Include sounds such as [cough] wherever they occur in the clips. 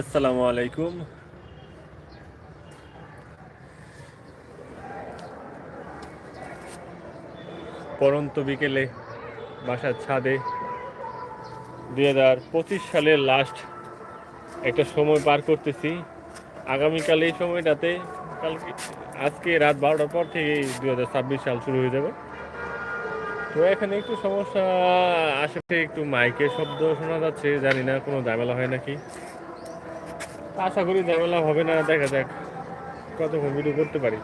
আসসালামু আলাইকুম। পরন্ত বিকেলে বাসার ছাদে দুই হাজার পঁচিশ সালের লাস্ট একটা সময় পার করতেছি। আগামীকাল এই সময়টাতে কালকে আজকে রাত বারোটার পর থেকে দুই হাজার ছাব্বিশ সাল শুরু হয়ে যাবে। তো এখানে একটু সমস্যা, আশেপাশে একটু মাইকের শব্দ শোনা যাচ্ছে, জানি না, কোনো ঝামেলা হয় নাকি? আশা করি ঝামেলা হবে না, দেখা যাক কতক্ষণ ভিডিও করতে পারি।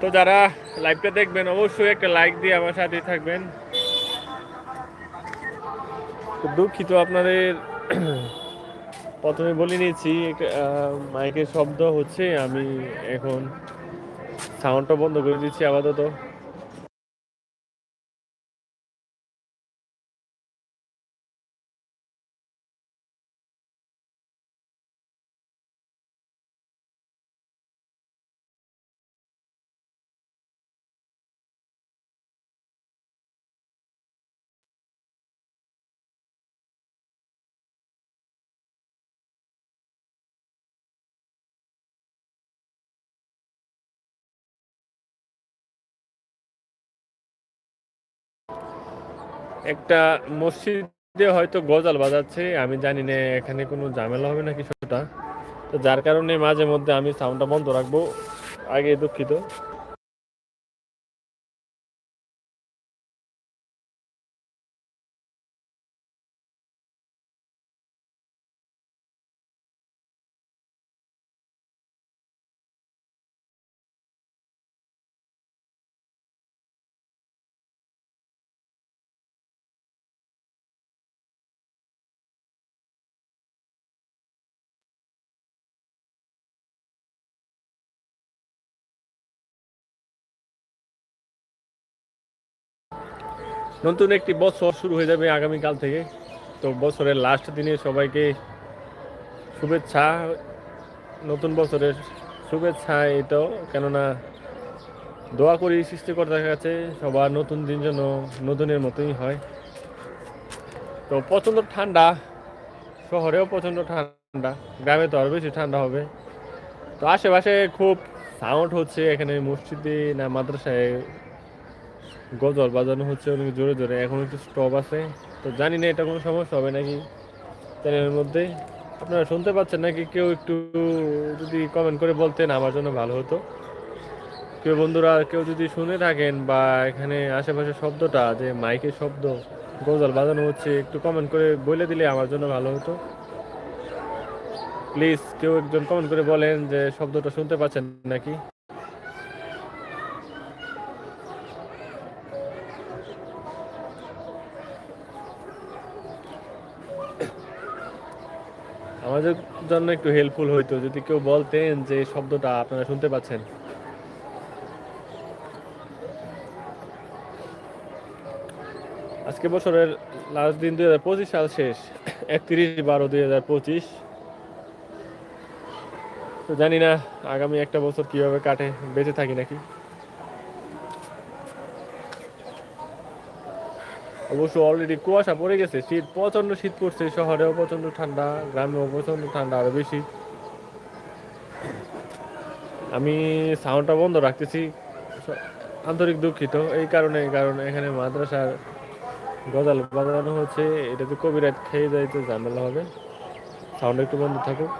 তো যারা লাইভটা দেখবেন, অবশ্যই একটা লাইক দিয়ে আমার সাথেই থাকবেন। দুঃখিত আপনাদের। প্রথমে বলে নিয়েছি মাইকের শব্দ হচ্ছে, আমি এখন সাউন্ডটা বন্ধ করে দিচ্ছি আপাতত। একটা মসজিদে হয়তো গজাল বাজাচ্ছে, আমি জানি না এখানে কোনো ঝামেলা হবে না কিছুটা। তো যার কারণে মাঝে মধ্যে আমি সাউন্ডটা বন্ধ রাখব, আগে দুঃখিত। নতুন একটি বছর শুরু হয়ে যাবে আগামীকাল থেকে। তো বছরের লাস্ট দিনে সবাইকে শুভেচ্ছা, নতুন বছরের শুভেচ্ছা এটাও। কেননা দোয়া করি সৃষ্টিকর্তার কাছে সবার নতুন দিন যেন নতুনের মতোই হয়। তো প্রচণ্ড ঠান্ডা, শহরেও প্রচণ্ড ঠান্ডা, গ্রামে তো আরও বেশি ঠান্ডা হবে। তো আশেপাশে খুব সাউন্ড হচ্ছে, এখানে মসজিদে না মাদ্রাসায় গজল বাজানো হচ্ছে অনেক জোরে জোরে। এখন একটু স্টপ আছে। তো জানি না এটা কোনো সমস্যা হবে নাকি চ্যানেলের মধ্যে। আপনারা শুনতে পাচ্ছেন নাকি? কেউ একটু যদি কমেন্ট করে বলতেন আমার জন্য ভালো হতো। কেউ বন্ধুরা, কেউ যদি শুনে থাকেন বা এখানে আশেপাশে শব্দটা, যে মাইকের শব্দ, গজল বাজানো হচ্ছে, একটু কমেন্ট করে বলে দিলে আমার জন্য ভালো হতো। প্লিজ কেউ একজন কমেন্ট করে বলেন যে শব্দটা শুনতে পাচ্ছেন নাকি? আমাদের জন্য একটু হেল্পফুল হইতো, যদি কেউ বলতেন যে শব্দটা আপনারা শুনতে পাচ্ছেন। আজকে বছরের লাস্ট দিন দুই হাজার পঁচিশ সাল শেষ, একত্রিশ বারো দুই হাজার পঁচিশ। জানি না আগামী একটা বছর কীভাবে কাটে, বেঁচে থাকি নাকি? অবশ্য অলরেডি কুয়াশা পড়ে গেছে, শীত প্রচণ্ড শীত পড়ছে শহরেও প্রচণ্ড ঠান্ডা, গ্রামেও প্রচণ্ড ঠান্ডা, আরও বেশি। আমি সাউন্ডটা বন্ধ রাখতেছি, আন্তরিক দুঃখিত, এই কারণে কারণ এখানে মাদ্রাসার গজাল বাজানো হচ্ছে এটাতে কবিরাত খেয়ে যাইতে ঝামেলা হবে। সাউন্ড একটু বন্ধ থাকুক।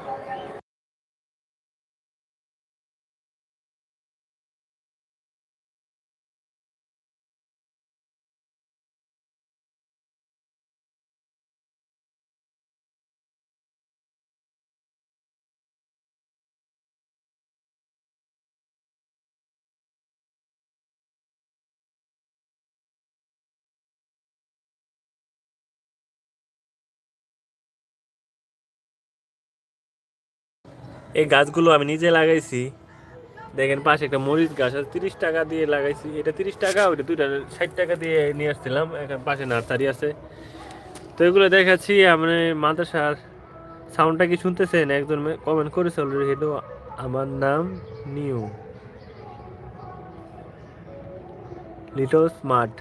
এই গাছগুলো আমি নিজে লাগাইছি। দেখেন পাশে একটা মরিচ গাছ আছে তিরিশ টাকা দিয়ে লাগাইছি। এটা তিরিশ টাকা ওইটা দুইটা ষাট টাকা দিয়ে নিয়ে আসছিলাম। এখানে পাশে নার্সারি আছে। তো এগুলো দেখাচ্ছি আমি মাদ্রাসার সাউন্ডটা কি শুনতেছেন? একজন কমেন্ট করেছে অলরেডি হেলো আমার নাম নিউ। লিটল স্মার্ট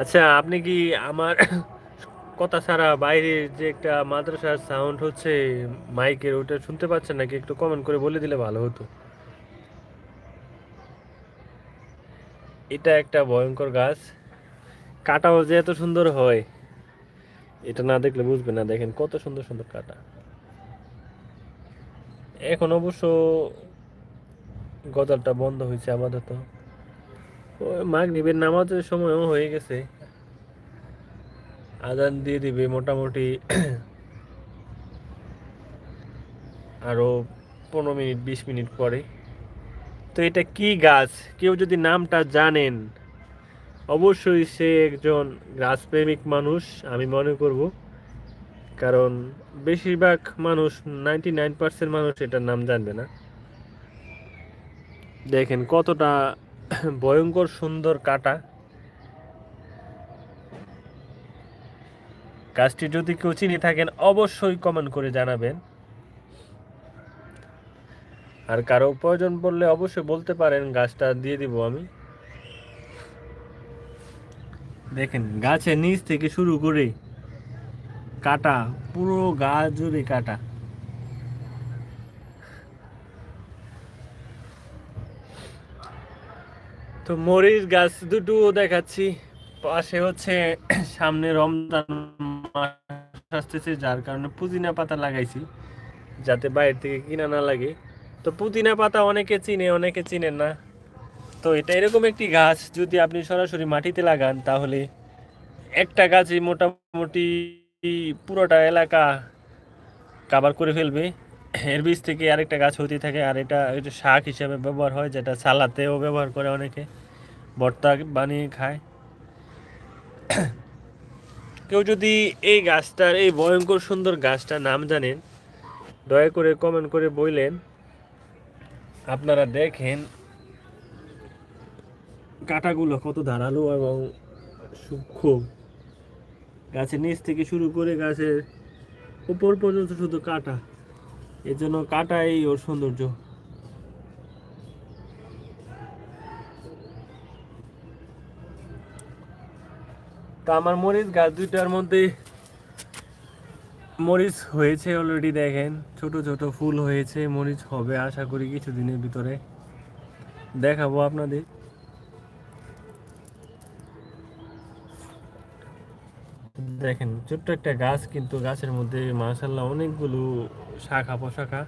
আচ্ছা আপনি কি আমার কথা ছাড়া বাইরের যে একটা মাদ্রাসার সাউন্ড হচ্ছে, মাইকের ওটা শুনতে পাচ্ছেন নাকি? একটু কমেন্ট করে বলে দিলে ভালো হতো। এটা একটা ভয়ঙ্কর গাছ। কাটাও যে এত সুন্দর হয়, এটা না দেখলে বুঝবে না। দেখেন কত সুন্দর সুন্দর কাটা। এখন অবশ্য গজালটা বন্ধ হয়েছে আপাতত। ওই মাগরিবের নামাজের সময়ও হয়ে গেছে। আজান দিয়ে দিবে মোটামুটি আরও পনেরো মিনিট, বিশ মিনিট পরে। তো এটা কি গাছ? কেউ যদি নামটা জানেন, অবশ্যই সে একজন গাছপ্রেমিক মানুষ, আমি মনে করব। কারণ বেশিরভাগ মানুষ, নাইনটি নাইন পার্সেন্ট মানুষ এটার নাম জানবে না। দেখেন কতটা ভয়ঙ্কর সুন্দর কাটা। গাছটি যদি কেউ চিনি থাকেন, অবশ্যই কমেন্ট করে জানাবেন। আর কারও প্রয়োজন পড়লে অবশ্যই বলতে পারেন, গাছটা দিয়ে দিব আমি। দেখেন, গাছের নিচ থেকে শুরু করে কাটা, পুরো গাছ জুড়ে কাটা। তো মরিচ গাছ দুটো দেখাচ্ছি। পাশে হচ্ছে সামনে রমজান আসতেছে, যার কারণে পুদিনা পাতা লাগাইছি, যাতে বাইরে থেকে কিনা না লাগে। তো পুদিনা পাতা অনেকে চিনে, অনেকে চিনেন না। তো এটা এরকম একটি গাছ, যদি আপনি সরাসরি মাটিতে লাগান, তাহলে একটা গাছই মোটামুটি পুরোটা এলাকা কাবার করে ফেলবে। এর বীজ থেকে আরেকটা গাছ হতে থাকে, আর এটা এটা শাক হিসাবে ব্যবহার হয়, যেটা সালাতেও ব্যবহার করে অনেকে। ভর্তা বানিয়ে খায়। কেউ যদি এই গাছটার, এই ভয়ঙ্কর সুন্দর গাছটার নাম জানেন, দয়া করে কমেন্ট করে বললেন। আপনারা দেখেন কাটাগুলো কত ধারালো এবং সূক্ষ্ম। গাছের নিচ থেকে শুরু করে গাছের উপর পর্যন্ত শুধু কাটা। এর জন্য কাটাই ওর সৌন্দর্য। তা আমার মরিচ গাছ দুইটার মধ্যে মরিচ হয়েছে অলরেডি দেখেন। ছোট ছোট ফুল হয়েছে, মরিচ হবে আশা করি কিছুদিনের ভিতরে। দেখাবো আপনাদের। দেখেন, ছোট্ট একটা গাছ, কিন্তু গাছের মধ্যে মাশাল্লাহ অনেকগুলো শাখা পোশাখা।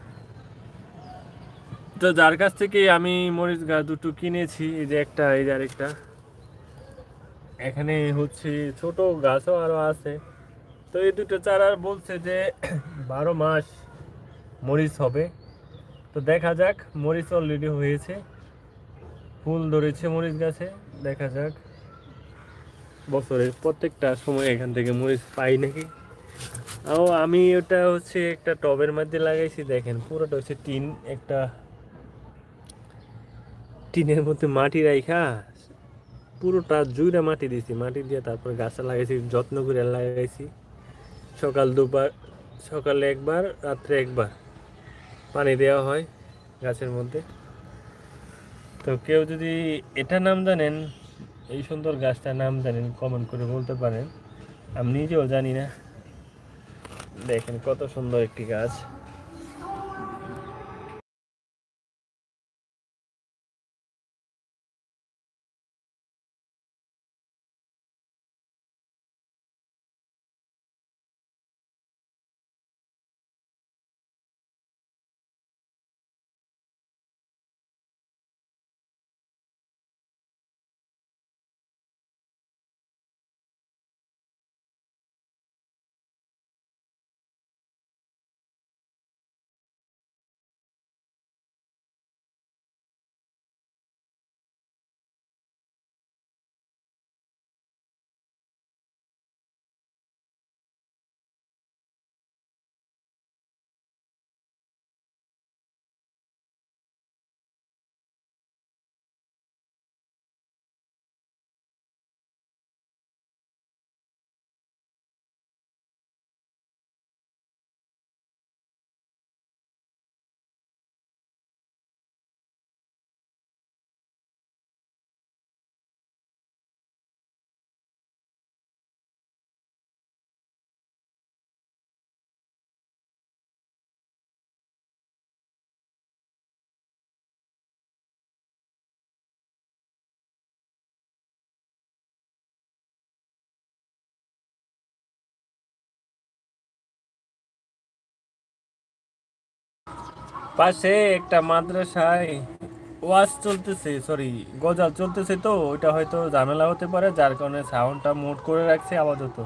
তো যার কাছ থেকে আমি মরিচ গাছ দুটো কিনেছি, এই যে একটা, এই যে আরেকটা। এখানে হচ্ছে ছোট গাছও আরও আছে। তো এই দুটো চারা বলছে যে [clears throat] বারো মাস মরিচ হবে। তো দেখা যাক, মরিচ অলরেডি হয়েছে। ফুল ধরেছে মরিচ গাছে, দেখা যাক। বছরের প্রত্যেকটা সময় এখান থেকে মরিচ পাই নাকি। ও, আমি ওটা হচ্ছে একটা টবের মধ্যে লাগাইছি, দেখেন, পুরোটা হচ্ছে টিন, একটা টিনের মধ্যে মাটি রাইখা। পুরোটা জুইরা মাটি দিয়েছি মাটি দিয়ে তারপর গাছটা লাগাইছি, যত্ন করে লাগাইছি। সকাল দুবার সকালে একবার, রাত্রে একবার পানি দেওয়া হয় গাছের মধ্যে। তো কেউ যদি এটা নাম জানেন, এই সুন্দর গাছটার নাম জানেন কমেন্ট করে বলতে পারেন। আমি নিজেও জানি না। দেখেন কত সুন্দর একটি গাছ। পাশে একটা মাদ্রাসায় ওয়াজ চলতেছে সরি গজাল চলতেছে তো, ওইটা হয়তো ঝামেলা হতে পারে, যার কারণে সাউন্ডটা মোট করে রাখছে আপাতত।